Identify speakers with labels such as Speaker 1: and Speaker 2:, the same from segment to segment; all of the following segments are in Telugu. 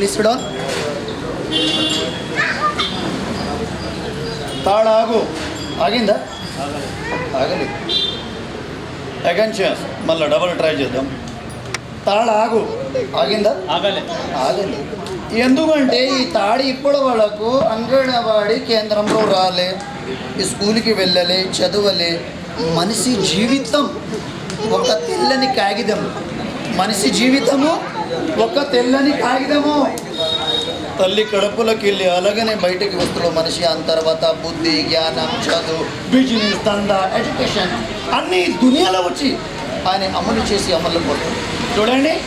Speaker 1: ప్లీజ్ డౌన్ తాడు ఆగు ఆగిందా? ఆగలేదు సెకండ్ ఛాన్స్ మళ్ళీ డబల్ ట్రై చేద్దాం. తాడు ఆగు ఆగిందా?
Speaker 2: ఆగలే.
Speaker 1: ఆగండి ఎందుకంటే ఈ తాడి ఇప్పుడు వాళ్ళకు అంగన్వాడి కేంద్రంలో రాలే ఈ స్కూల్కి వెళ్ళలే చదవలే. మనిషి జీవితం ఒక తెల్లని కాగితం. మనిషి జీవితము ఒక తెల్లని కాగితము. తల్లి కడుపులోకి వెళ్ళి అలాగనే బయటకి వస్తున్న మనిషి ఆ తర్వాత బుద్ధి జ్ఞానం చదువు బిజినెస్ దందా ఎడ్యుకేషన్ అన్ని దునియాలో వచ్చి ఆయన అమలు చేసి అమలు పోతాడు చూడండి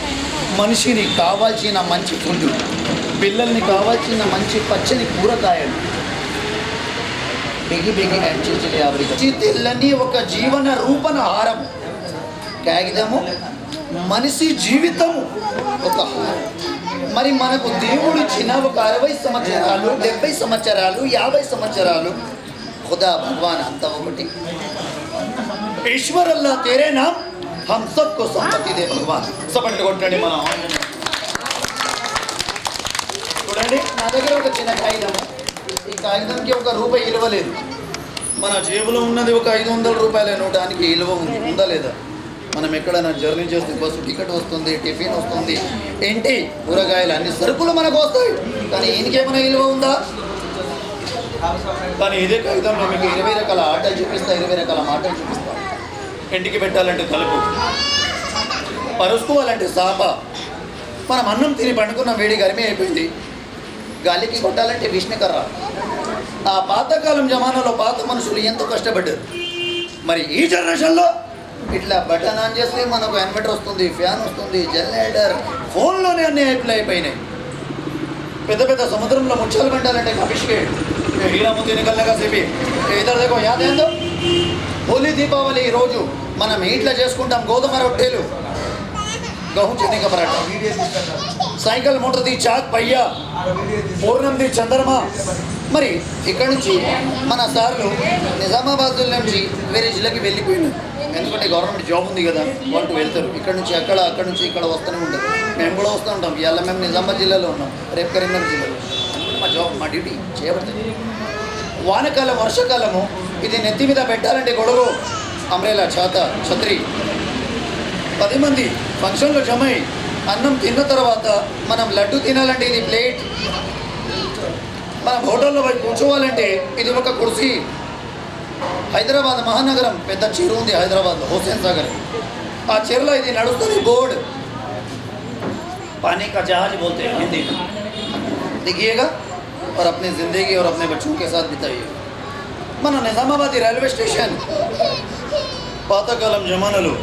Speaker 1: మనిషిని కావాల్సిన మంచి ఫుడ్ పిల్లల్ని కావాల్సిన మంచి పచ్చని కూరగాయలు. బిగి బిగి అంచెలు యాభై తెల్లని ఒక జీవన రూపణ హారం కాగితము మనిషి జీవితము ఒక మరి మనకు దేవుడు ఇచ్చిన ఒక అరవై సంవత్సరాలు డెబ్బై సంవత్సరాలు యాభై సంవత్సరాలు ఖుదా భగవాన్ అంత ఒకటి. ఈశ్వర్ అల్లా తేరే నామ్ హమ్ సబ్కో సంపత్తి దే భగవాన్. సపండి కొట్టండి మనం చూడండి నా దగ్గర ఒక చిన్న కాగితం. ఈ కాగితంకి ఒక రూపాయి విలువ లేదు మన జేబులో ఉన్నది ఒక ఐదు వందల రూపాయల నోటానికి విలువ ఉంది. ఉందా లేదా? మనం ఎక్కడైనా జర్నీ చేస్తే బస్సు టికెట్ వస్తుంది టిఫిన్ వస్తుంది ఏంటి కూరగాయలు అన్ని సరుకులు మనకు వస్తాయి. కానీ ఈయనకేమైనా విలువ ఉందా? కానీ ఇదే కాగితంలో మీకు ఇరవై రకాల ఆటలు చూపిస్తా ఇరవై రకాల మాటలు చూపిస్తా. ఇంటికి పెట్టాలంటే కలుపు పరుసుకోవాలంటే సాప. మనం అన్నం తిని పండుకున్న వేడి గరిమి అయిపోయింది. గాలికి కొట్టాలంటే విష్ణుకర్ర. ఆ పాతకాలం జమానాలో పాత మనుషులు ఎంతో కష్టపడ్డారు. మరి ఈ జనరేషన్లో ఇట్లా బటన్ ఆన్ చేస్తే మనకు ఇన్వర్టర్ వస్తుంది ఫ్యాన్ వస్తుంది జనరేటర్ ఫోన్లోనే అన్ని అయిపోయి అయిపోయినాయి. పెద్ద పెద్ద సముద్రంలో ముచ్చాలు పెట్టాలంటే కపిష్కే హీరామతి నికల్నగా సేపి. ఇద్దరు దగ్గర యాదేందో హోలీ దీపావళి ఈరోజు రోజు మనం ఇంట్లో చేసుకుంటాం గోధుమ రొట్టెలు. గహు చెనిక పరాట. సైకిల్ మోటార్ది చాక్ పయ్య. పూర్ణంది చంద్రమ. మరి ఇక్కడ నుంచి మన సార్లు నిజామాబాద్ నుంచి వేరే జిల్లాకి వెళ్ళిపోయినారు. ఎందుకంటే గవర్నమెంట్ జాబ్ ఉంది కదా వాళ్ళు వెళ్తారు. ఇక్కడ నుంచి అక్కడ అక్కడ నుంచి ఇక్కడ వస్తూనే ఉంటారు. మేము కూడా వస్తూ ఉంటాం. ఇవాళ మేము నిజామాబాద్ జిల్లాలో ఉన్నాం. రేపు కరీంనగర్ జిల్లాలో మా జాబ్ మా డ్యూటీ చేయబడుతుంది వానకాలం వర్షాకాలము ఇది నెత్తి మీద పెట్టాలంటే గొడవ అమ్రేలా చేత ఛత్రి. పది మంది ఫంక్షన్లో జమై అన్నం తిన్న తర్వాత మనం లడ్డు తినాలంటే ఇది ప్లేట్ మనం హోటల్లో పోయి కూర్చోవాలంటే ఇది ఒక కుర్సీ హైదరాబాద్ మహానగరం పెద్ద చెరువు ఉంది హైదరాబాద్లో హుస్సేన్ సాగర్ ఆ చెరువులో ఇది నడుస్తుంది బోర్డ్ पानी का जहाज बोलते हैं हिंदी में दिखिएगा और अपनी ज़िंदगी और अपने बच्चों के साथ बिताइए మన నిజామాబాద్ రైల్వే స్టేషన్ పాతకాలం జమానాలో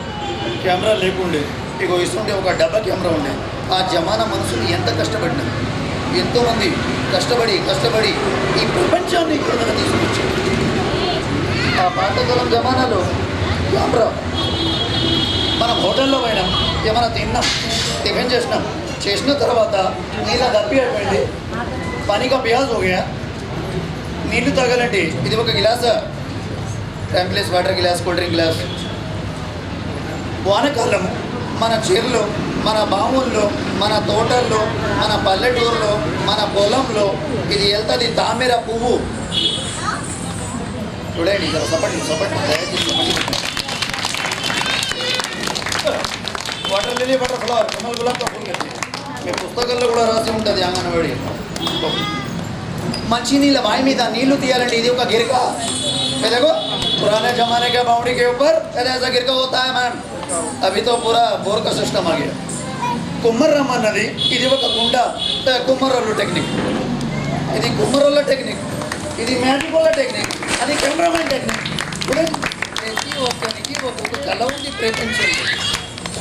Speaker 1: కెమెరా లేకుండే ఇగో ఇస్తుంటే ఒక డబ్బా కెమెరా ఉండే ఆ జమానా మనుషులు ఎంత కష్టపడినారు ఎంతోమంది కష్టపడి కష్టపడి ఈ ప్రపంచాన్ని ఇక్కడ తీసుకొచ్చారు ఆ పాతకాలం జమానాలో. కెమెరా మనం హోటల్లో పోయినాం ఏమైనా తిన్నాం టిఫిన్ చేసినాం. చేసిన తర్వాత నీళ్ళ దప్పి అయిపోయింది. పనిగా ప్యాజ్ పోయా నీళ్ళు తాగాలండి. ఇది ఒక glass. టెంప్లెస్ water glass cool drink glass వానకాలం. మన చీరలో మన బావుల్లో మన తోటల్లో మన పల్లెటూరులో మన పొలంలో ఇది వెళ్తుంది తామర పువ్వు. చూడండి ఇక్కడ సపటి సపటి దయచేసి మళ్ళీ వాటర్ లిలీ బటర్ ఫ్లవర్ కమల్ గులాబ్ కా ఫూల్ कहते हैं. మీ పుస్తకాల్లో కూడా రాసి ఉంటుంది అంగన్వాడి మంచినీళ్ళ బావి మీద నీళ్లు తీయాలంటే ఇది ఒక గిరక ये देखो पुराने जमाने के बाउंड्री के ऊपर पहले ऐसा गिरका होता है मैम अभी तो पूरा बोर का सिस्टम आ गया కుమ్మర్రమ్మ అన్నది ఇది ఒక కుండ ఆ, కుమ్మరోళ్ళు టెక్నిక్ ఇది కుమ్మరోళ్ళ టెక్నిక్ ఇది మ్యాజిక్ వాళ్ళ టెక్నిక్ అది కెమెరామెన్ టెక్నిక్ ప్రతి ఒక్కరికి ఒక్కొక్క కళ ఉంది ప్రపంచంలో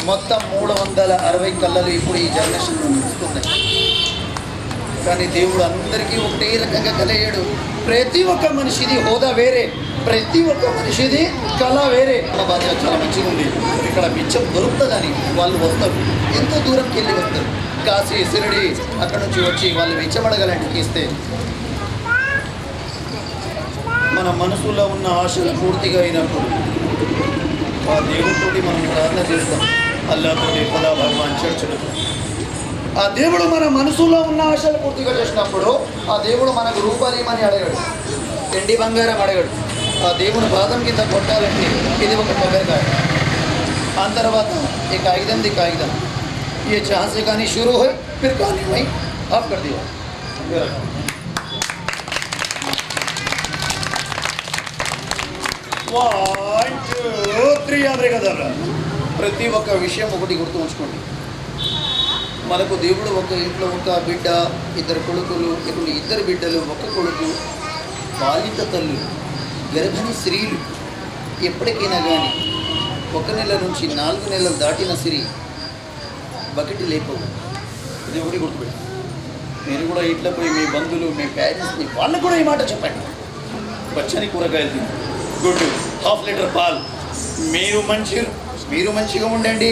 Speaker 1: మొత్తం మూడు వందల అరవై కళలు ఇప్పుడు ఈ జనరేషన్లో నడుస్తున్నాయి కానీ దేవుడు అందరికీ ఒకటే రకంగా కలయ్యాడు ప్రతి ఒక్క మనిషిది హోదా వేరే. ప్రతి ఒక్క మనిషిది కళ వేరే. మన చాలా మంచిగా ఉంది. ఇక్కడ మిచ్చం దొరుకుతుందని వాళ్ళు వస్తారు. ఎంతో దూరంకి వెళ్ళి వస్తారు? కాశీ సిరిడి అక్కడ నుంచి వచ్చి వాళ్ళు బిచ్చమడగలంటికి ఇస్తే మన మనసులో ఉన్న ఆశలు పూర్తిగా అయినప్పుడు ఆ దేవుడితోటి మనం ప్రార్థన చేస్తాం అల్లాతోటి పదా భగవాన్ చర్చలు ఆ దేవుడు మన మనసులో ఉన్న ఆశలు పూర్తిగా చేసినప్పుడు ఆ దేవుడు మనకు రూపాలేమని అడగాడు ఎండి బంగారం అడగాడు ఆ దేవుని పాదం కింద కొట్టాలంటే ఇది ఒక కొబ్బరికాయ ఆ తర్వాత ఈ కాగితం ది కాగితం ये जहाँ से कहानी शुरू हुई फिर कहानी वहीं ऑफ कर दिया వన్ టూ త్రీ యాభై కదా ప్రతి ఒక్క విషయం ఒకటి గుర్తు ఉంచుకోండి మనకు దేవుడు ఒక ఇంట్లో ఒక బిడ్డ ఇద్దరు కొడుకులు ఇప్పుడు ఇద్దరు బిడ్డలు ఒక కొడుకు బాలిత తల్లు గర్భిణీ స్త్రీలు ఎప్పటికైనా కానీ ఒక నెల నుంచి నాలుగు నెలలు దాటిన స్త్రీ బకెట్ లేపవు ఇది ఒకటి గుర్తుపెట్టు. మీరు కూడా ఇంట్లో పోయి మీ బంధువులు మీ పేరెంట్స్ని వాళ్ళకు కూడా ఈ మాట చెప్పండి. పచ్చని కూరగాయలు తింటారు గుడ్ హాఫ్ లీటర్ పాలు. మీరు మంచి మీరు మంచిగా ఉండండి.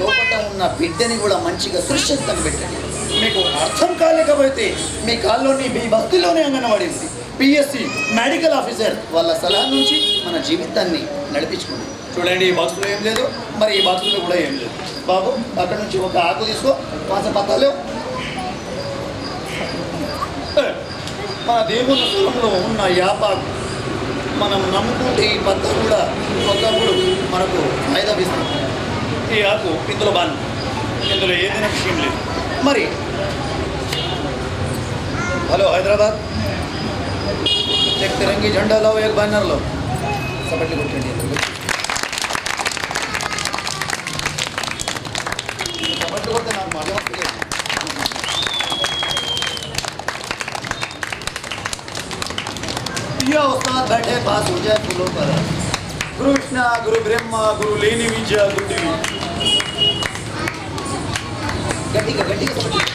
Speaker 1: లోపల ఉన్న బిడ్డని కూడా మంచిగా సురక్షితంగా పెట్టండి. మీకు అర్థం కాలేకపోతే మీ కాల్లోని మీ భక్తిలోనే అంగన్వాడింది పిఎస్సి మెడికల్ ఆఫీసర్ వాళ్ళ సలహా నుంచి మన జీవితాన్ని నడిపించుకోండి. చూడండి ఈ బాక్స్లో ఏం లేదు. మరి ఈ బాక్స్లో కూడా ఏం లేదు. బాబు అక్కడ నుంచి ఒక ఆకు తీసుకో. పాస పత్తాలు మన దేవుని స్థలంలో ఉన్న యాపాకు మనం నమ్ముకుంటే ఈ పత్త కూడా ఒకప్పుడు మనకు ఫాయిదా ఇస్తుంది ఈ ఆకు ఇందులో బాను ఇందులో ఏదైనా విషయం లేదు. మరి హలో హైదరాబాద్. చెక్ తిరంగి జెండాలో ఏ బ్యానర్లో సపట్లు కొట్టండి. ये उस्ताद बैठे पास हो जाए फूलों पर गुरु विष्णु गुरु ब्रह्मा गुरु लेनी विजय गुरु देवी गट्टी का गट्टी का सपटली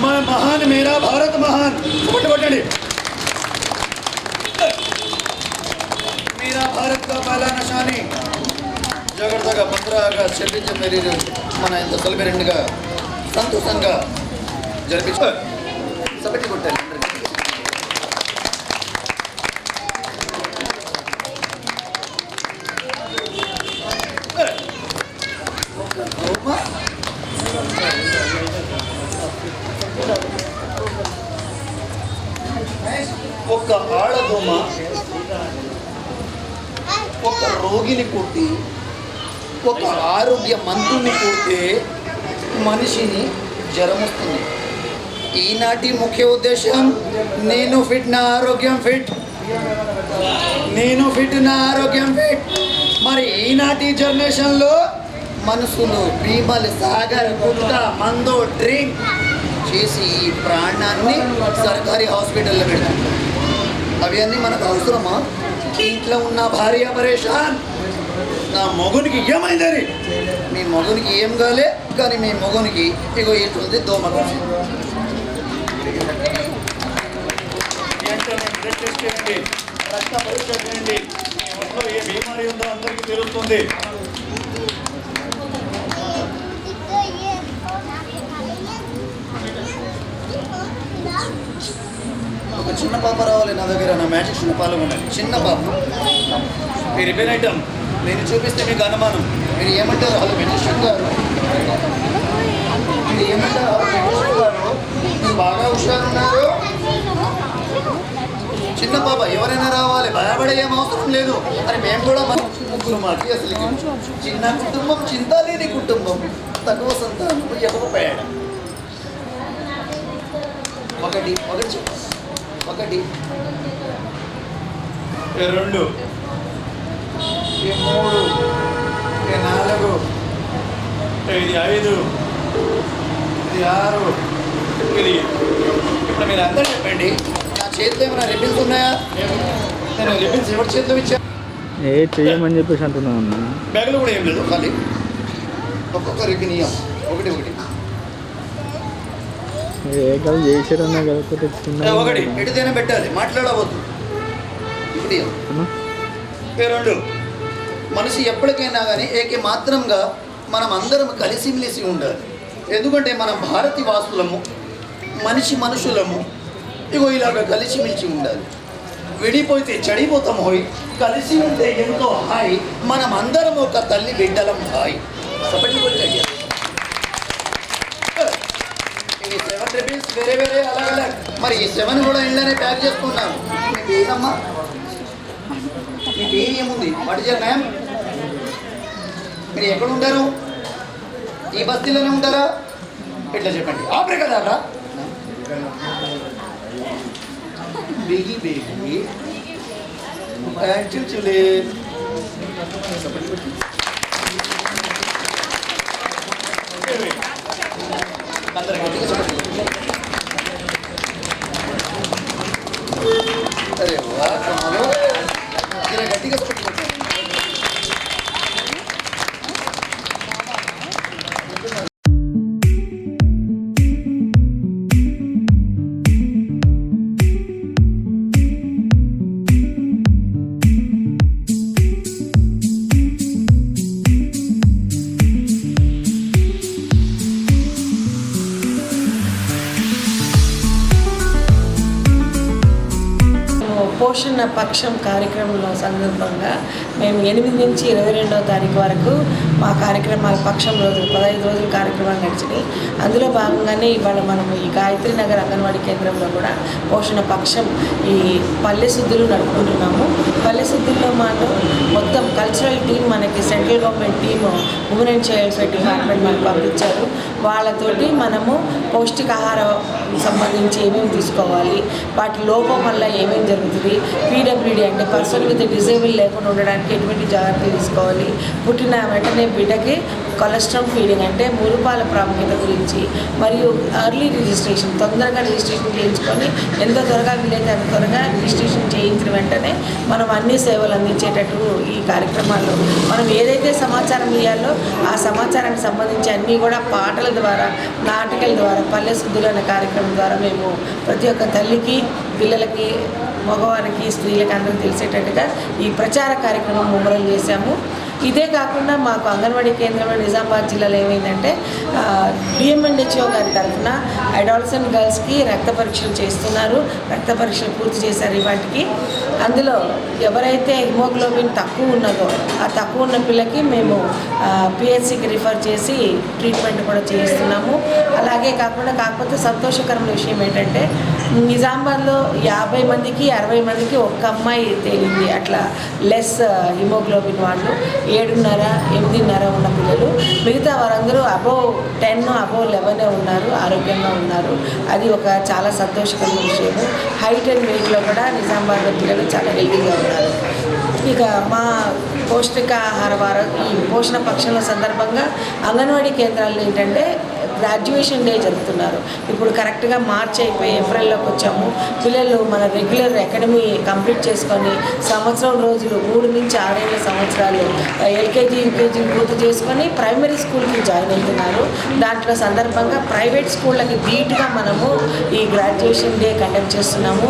Speaker 1: मैं महान मेरा भारत महान बट बटड़ी मेरा भारत का पहला निशानी జాగ్రత్తగా పంద్రగా చెల్లించే మీరు మన ఇంత సెలబ్రేట్గా సంతోషంగా జరిపించు సపటి కొట్టాలి అందరికీ. ఒక దోమ ఒక ఆడదోమ ఒక రోగిని కొట్టి ఒక ఆరోగ్య మంత్రుని కొడితే మనిషిని జ్వరం వస్తుంది. ఈనాటి ముఖ్య ఉద్దేశం నేను ఫిట్ నా ఆరోగ్యం ఫిట్ నేను ఫిట్ నా ఆరోగ్యం ఫిట్ మరి ఈనాటి జనరేషన్లో మనసులు భీమలు సాగర్ గుట్ట మందో డ్రింక్ చేసి ఈ ప్రాణాన్ని సర్కారీ హాస్పిటల్లో పెడతాం. అవన్నీ మనకు అవసరమా? ఇంట్లో ఉన్న భార్య పరేషాన్ నా మగునికి ఏమైందని? మీ మగునికి ఏం కాలే? కానీ మీ మొగునికి ఇగో ఇట్లుంది దోమ కాసి. వెంటనే బ్లడ్ టెస్ట్ చేయండి రక్త పరీక్ష చేయండి మీ ఒంట్లో ఏ బీమారి ఉందో అందరికీ తెలుస్తుంది. ఒక చిన్న పాప రావాలి నా దగ్గర నా మ్యాజిక్ చిన్న పాలు ఉన్నాయి చిన్న పాప. మీరు రిపేర్ ఐటమ్ నేను చూపిస్తే మీకు అనుమానం. మీరు ఏమంటారు? హలో మెజిస్ట్రేట్ గారు ఏమంటారు బాగా హుషారున్నారు చిన్న పాప ఎవరైనా రావాలి భయపడే ఏం అవసరం లేదు. అని మేము కూడా మన ముగ్గురు మాకి అసలు చిన్న కుటుంబం చింత లేని కుటుంబం. తక్కువ సంతానం ఇవ్వకపోయాడు ఒకటి ఒకటి ఒకటి. రెండు ఈ మూడు ఈ నాలుగు ఇది ఐదు ఇది ఆరు. ఇది ఇప్పుడు మీరు అందరూ చెప్పండి. నా చేతిలో ఏమైనా రిబిన్స్ ఉన్నాయా? నేను రిబిన్స్ ఎవరి చేతిలో ఇచ్చా?
Speaker 2: ఏ చెయ్యమని చెప్పేసి అంటున్నావు అన్న.
Speaker 1: బ్యాగులో కూడా ఏం లేదు ఖాళీ. ఒక్కొక్క రిబిన్ ఇయ్యం. ఒకటి ఒకటి.
Speaker 2: ఏ కాదు చేసారన్నా
Speaker 1: ఏ, ఒకటి. ఎటుదైనా పెట్టాలి మాట్లాడవద్దు. ఇప్పుడు రెండు. మనిషి ఎప్పటికైనా కానీ ఏకే మాత్రంగా మనం అందరం కలిసిమెలిసి ఉండాలి. ఎందుకంటే మనం భారతి వాసులము మనిషి మనుషులము ఇగో ఇలాగ కలిసిమెలిసి ఉండాలి. విడిపోతే చెడిపోతాం హోయ్ కలిసి ఉంటే ఎంతో హాయ్ మనం అందరం ఒక తల్లి బిడ్డలం హాయ్. సపటి ఈ సెవెన్ వేరే వేరే అలా అలా. మరి ఈ సెవెన్ కూడా ఇళ్ళనే ప్యాక్ చేసుకున్నాను. మీ పేరమ్మా మీ పేరు ఏముంది? వాట్ ఇస్ మీరు ఎక్కడ ఉంటారు? ఈ బస్తీలోనే ఉంటారా? ఇట్లా చెప్పండి. ఆపరే కదా బిగి బిగి. చూచులే
Speaker 3: పక్షం కార్యక్రమంలో సందర్భంగా మేము ఎనిమిది నుంచి ఇరవై రెండవ తారీఖు వరకు మా కార్యక్రమాల పక్షం రోజులు పదహైదు రోజుల కార్యక్రమాలు నడిచినాయి. అందులో భాగంగానే ఇవాళ మనం ఈ గాయత్రి నగర్ అంగన్వాడీ కేంద్రంలో కూడా పోషణ పక్షం ఈ పల్లె శుద్ధులు నడుపుకుంటున్నాము. పల్లె శుద్ధుల్లో మాత్రం మొత్తం కల్చరల్ టీం మనకి central government team women and child department మనకు పంపించారు. వాళ్ళతోటి మనము పౌష్టికాహారం సంబంధించి ఏమేమి తీసుకోవాలి వాటి లోపం వల్ల ఏమేమి జరుగుతుంది పీడబ్ల్యూడి అంటే పర్సన్ విత్ డిజేబుల్ లేకుండా ఉండడానికి ఎటువంటి జాగ్రత్తలు తీసుకోవాలి? పుట్టిన వెంటనే బిడ్డకి కొలెస్ట్రాల్ ఫీడింగ్ అంటే మురుపాల ప్రాముఖ్యత గురించి మరియు అర్లీ రిజిస్ట్రేషన్ తొందరగా రిజిస్ట్రేషన్ చేయించుకొని ఎంత త్వరగా వీలైతే అంత త్వరగా రిజిస్ట్రేషన్ చేయించిన వెంటనే మనం అన్ని సేవలు అందించేటట్టు ఈ కార్యక్రమాల్లో మనం ఏదైతే సమాచారం ఇవ్వాలో ఆ సమాచారానికి సంబంధించి అన్నీ కూడా పాటల ద్వారా నాటకాల ద్వారా పల్లె శుద్ధులు అనే కార్యక్రమం ద్వారా మేము ప్రతి ఒక్క తల్లికి పిల్లలకి మగవారికి స్త్రీలకి అందరూ తెలిసేటట్టుగా ఈ ప్రచార కార్యక్రమం ముమ్మరం చేశాము. ఇదే కాకుండా మాకు అంగన్వాడీ కేంద్రంలో నిజామాబాద్ జిల్లాలో ఏమైందంటే డిఎంఎన్హెచ్ఓ గారి తరఫున అడాల్సన్ గర్ల్స్కి రక్త పరీక్షలు చేస్తున్నారు. రక్త పరీక్షలు పూర్తి చేశారు ఇవాటికి. అందులో ఎవరైతే హిమోగ్లోబిన్ తక్కువ ఉన్నదో ఆ తక్కువ ఉన్న పిల్లకి మేము పిహెచ్సికి రిఫర్ చేసి ట్రీట్మెంట్ కూడా చేయిస్తున్నాము. అలాగే కాకుండా కాకపోతే సంతోషకరమైన విషయం ఏంటంటే నిజామాబాద్లో యాభై మందికి అరవై మందికి ఒక్క అమ్మాయి తేలింది. అట్లా లెస్ హిమోగ్లోబిన్ వాళ్ళు. ఏడున్నర ఎనిమిదిన్నర ఉన్న పిల్లలు. మిగతా వారందరూ అబోవ్ టెన్ అబోవ్ లెవెన్ ఉన్నారు ఆరోగ్యంగా ఉన్నారు. అది ఒక చాలా సంతోషకరమైన విషయము. హైట్ అండ్ వెయిట్లో కూడా నిజామాబాద్లో పిల్లలు చాలా హెల్దీగా ఉన్నారు. ఇక మా పౌష్టికాహార వారం ఈ పోషణ పక్షుల సందర్భంగా అంగన్వాడీ కేంద్రాలు ఏంటంటే గ్రాడ్యుయేషన్ డే జరుపుతున్నారు. ఇప్పుడు కరెక్ట్గా మార్చ్ అయిపోయి ఏప్రిల్లోకి వచ్చాము. పిల్లలు మన రెగ్యులర్ అకాడమీ కంప్లీట్ చేసుకొని సంవత్సరం రోజులు మూడు నుంచి ఆరేళ్ళ సంవత్సరాలు ఎల్కేజీ యూకేజీ పూర్తి చేసుకొని ప్రైమరీ స్కూల్కి జాయిన్ అవుతున్నారు. దాంట్లో సందర్భంగా ప్రైవేట్ స్కూళ్ళకి ధీటుగా మనము ఈ గ్రాడ్యుయేషన్ డే కండక్ట్ చేస్తున్నాము.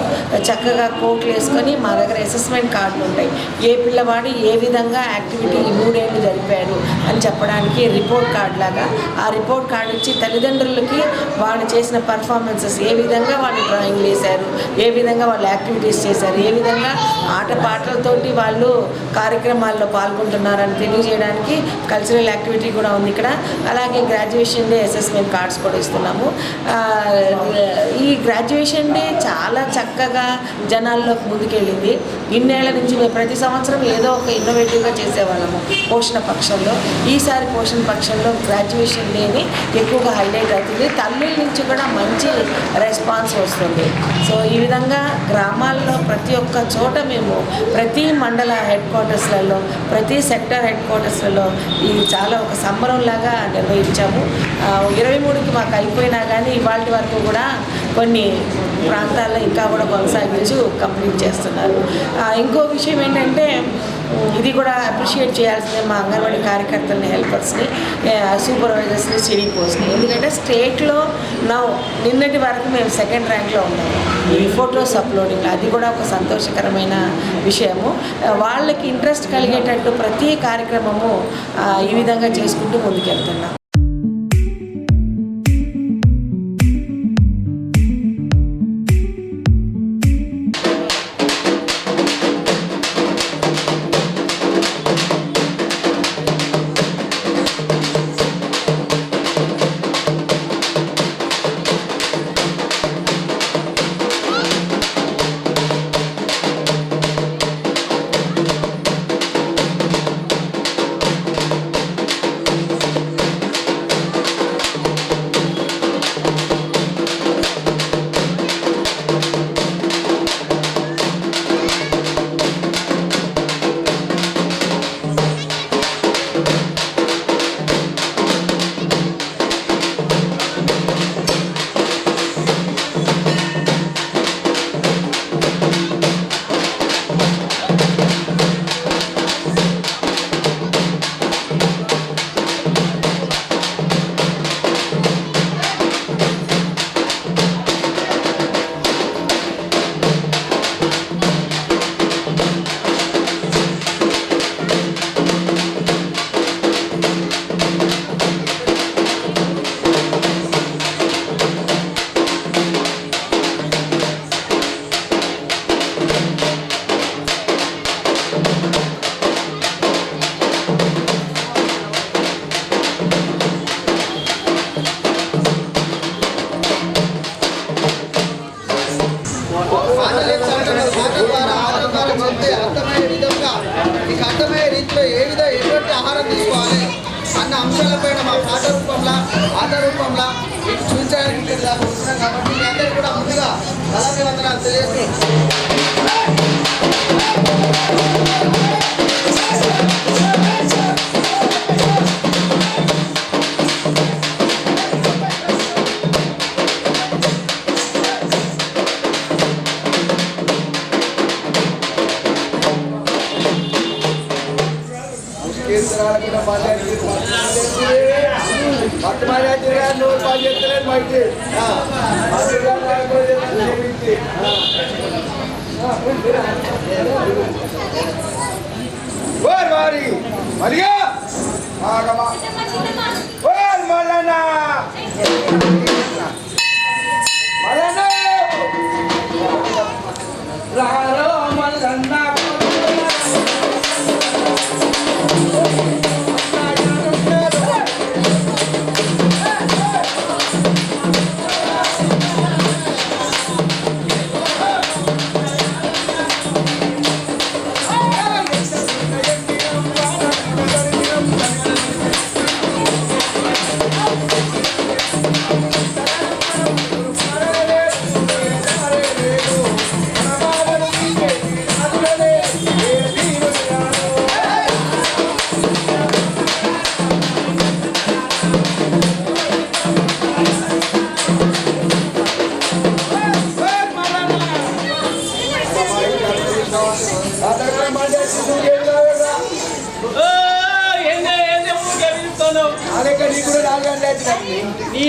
Speaker 3: చక్కగా కోట్లు వేసుకొని మా దగ్గర అసెస్మెంట్ కార్డులు ఉంటాయి. ఏ పిల్లవాడు ఏ విధంగా యాక్టివిటీ ఈ మూడేళ్ళు జరిపాడు అని చెప్పడానికి రిపోర్ట్ కార్డు లాగా ఆ రిపోర్ట్ కార్డు ఇచ్చి తల్లిదండ్రులకి వాళ్ళు చేసిన పర్ఫార్మెన్సెస్ ఏ విధంగా వాళ్ళు డ్రాయింగ్ వేశారు ఏ విధంగా వాళ్ళు యాక్టివిటీస్ చేశారు ఏ విధంగా ఆట పాటలతోటి వాళ్ళు కార్యక్రమాల్లో పాల్గొంటున్నారని తెలియజేయడానికి కల్చరల్ యాక్టివిటీ కూడా ఉంది ఇక్కడ. అలాగే గ్రాడ్యుయేషన్ డే అసెస్మెంట్ కార్డ్స్ కూడా ఇస్తున్నాము. ఈ గ్రాడ్యుయేషన్ డే చాలా చక్కగా జనాల్లోకి ముందుకెళ్ళింది. ఇన్నేళ్ళ నుంచి మేము ప్రతి సంవత్సరం ఏదో ఒక ఇన్నోవేటివ్గా చేసేవాళ్ళము. పోషణ పక్షంలో ఈసారి పోషణ పక్షంలో గ్రాడ్యుయేషన్ డేని ఎక్కువగా హైలైట్ అవుతుంది. తల్లుల నుంచి కూడా మంచి రెస్పాన్స్ వస్తుంది. సో ఈ విధంగా గ్రామాల్లో ప్రతి ఒక్క చోట మేము ప్రతి మండల హెడ్ క్వార్టర్స్లలో ప్రతి సెక్టర్ హెడ్ క్వార్టర్స్లలో ఇది చాలా ఒక సంబరంలాగా నిర్వహించాము. ఇరవై మూడుకి మాకు అయిపోయినా కానీ ఇవాళ వరకు కూడా కొన్ని ప్రాంతాల్లో ఇంకా కూడా కొనసాగించు కంప్లీట్ చేస్తున్నారు. ఇంకో విషయం ఏంటంటే ఇది కూడా అప్రిషియేట్ చేయాల్సిందే మా అంగన్వాడీ కార్యకర్తలని హెల్పర్స్ని సూపర్వైజర్స్ని సిడిపోస్ని పోస్ట్ని ఎందుకంటే స్టేట్లో నా నిన్నటి వరకు మేము సెకండ్ ర్యాంక్లో ఉన్నాము ఈ ఫొటోస్ అప్లోడింగ్ అది కూడా ఒక సంతోషకరమైన విషయము. వాళ్ళకి ఇంట్రెస్ట్ కలిగేటట్టు ప్రతి కార్యక్రమము ఈ విధంగా చేసుకుంటూ ముందుకెళ్తున్నాం.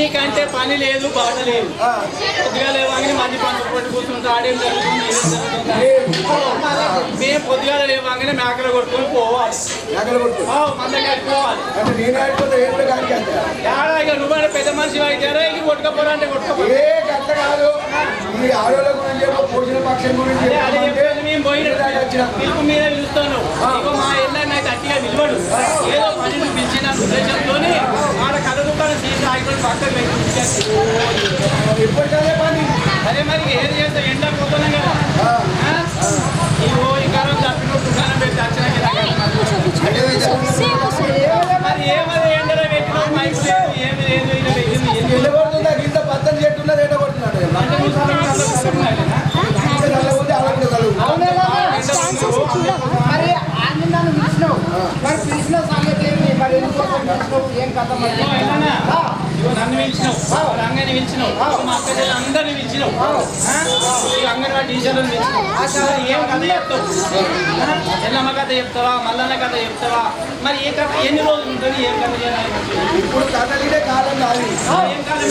Speaker 4: నీకంటే పని లేదు బాట లేదు. పొద్దుగా లేవాగానే మంది పనులు కొట్టి కూర్చుంటా ఆడేం జరుగుతుంది మేము పొద్దుగా లేవాగానే మేకలు కొట్టుకొని పోవాలి. మంద కట్టుకోవాలి నువ్వు పెద్ద మనిషి అయితే కొట్టుకపోరా. అంటే
Speaker 5: ఈ పోషణ పక్షం గురించి
Speaker 4: చెప్పేది మేము పోయిన పిలుపు పిలుస్తాను ఇక మా ఇళ్ళని అయితే గట్టిగా నిలబడు ఏదో పని నువ్వు పిలిచిన ఉద్దేశంతో ఆడ కథ దుకాణం సీట్లు ఆగిపోయి పక్కకు అరే మరి ఏది చేస్తే ఎండ పోతున్నాం కదా ఈ కాలం పెట్టి వచ్చినాక మరి ఏమది ఎండలో పెట్టినావు మైక్ లేదు ఏమి లేదు ఇలా పెట్టింది ఏం
Speaker 5: ఎండ కొడుతుందా ఇంత పచ్చని చెట్టు ఉన్నది ఎండ కొడుతున్నాడు
Speaker 6: మరి ఆయన నన్ను పిలిచినావు మరి పిలిచిన సంగతి ఏంటి మరి ఎందుకోసం పిలిచినావు ఏం కథ మరి
Speaker 4: నన్ను పిలిచినావు. అంగని పిలిచినావు. మా అక్క అందరిని పిలిచినావు అంగన్వాడీ టీచర్లను పిలిచినావు. ఏం కథ చెప్తావు? ఎల్లమ్మ కథ చెప్తావా? మల్లన్న కథ చెప్తావా? మరి ఏ కథ ఎన్ని రోజులు ఉంటుంది? ఏం కథ
Speaker 5: ఇప్పుడు కథలినే కాలం కాదు
Speaker 4: ఏం కాలం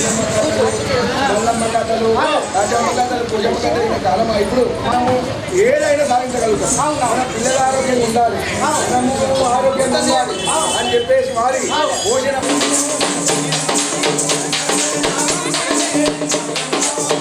Speaker 5: కథలు రాజమ్మ కథలు పూజమ్మ కథలు ఇక కాలం ఇప్పుడు మనము ఏదైనా సాధించగలుగుతాం. మన పిల్లల ఆరోగ్యంగా ఉండాలి. మనము ఆరోగ్యంగా ఉండాలి అని చెప్పేసి వారి పోషణ